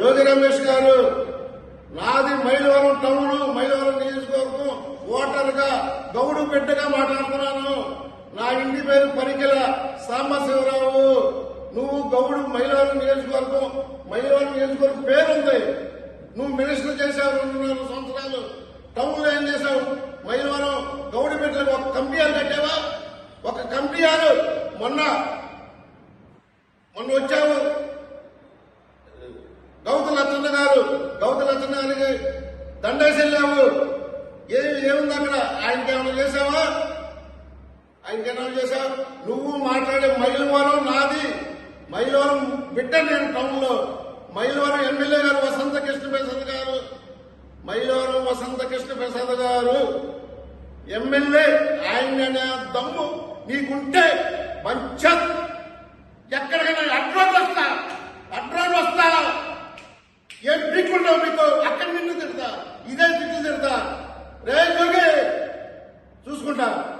యోగి రమేష్ గారు నాది మైలవరం టౌన్ మైలవరం నియోజకవర్గం ఓటర్గా గౌడు బిడ్డగా మాట్లాడుతున్నాను. నా ఇంటి పేరు పరికిల సాంబశివరావు. నువ్వు గౌడు మైలవరం నియోజకవర్గం మైలవరం నియోజకవర్గం పేరుంది. నువ్వు మినిస్టర్ చేశావు రెండున్నర సంవత్సరాలు. టౌన్లో ఏం చేశావు? మైలవరం గౌడు బిడ్డలకు ఒక కంపెనీ కట్టావా? ఒక కంపెనీ మొన్న మొన్న వచ్చావు. గౌతు గౌత గారు గౌతు దండేసి వెళ్ళావు. ఏమి ఏముంది అక్కడ? ఆయనకి ఏమైనా చేసావా ఆయనకి ఏమైనా చేసావు నువ్వు మాట్లాడే మైలవరం నాది. మైలవరం బిడ్డ నేను టౌన్లో మైలవరం ఎమ్మెల్యే గారు వసంత కృష్ణ ప్రసాద్ గారు. మైలవరం వసంత కృష్ణ ప్రసాద్ గారు. ఎమ్మెల్యే ఆయన దమ్ము. నీకుంటే మంచి తిడుతున్నా మీకు అక్కడ నిన్ను తిడతా. ఇదే తిట్టు తిడతా. రే చూసుకుంటా.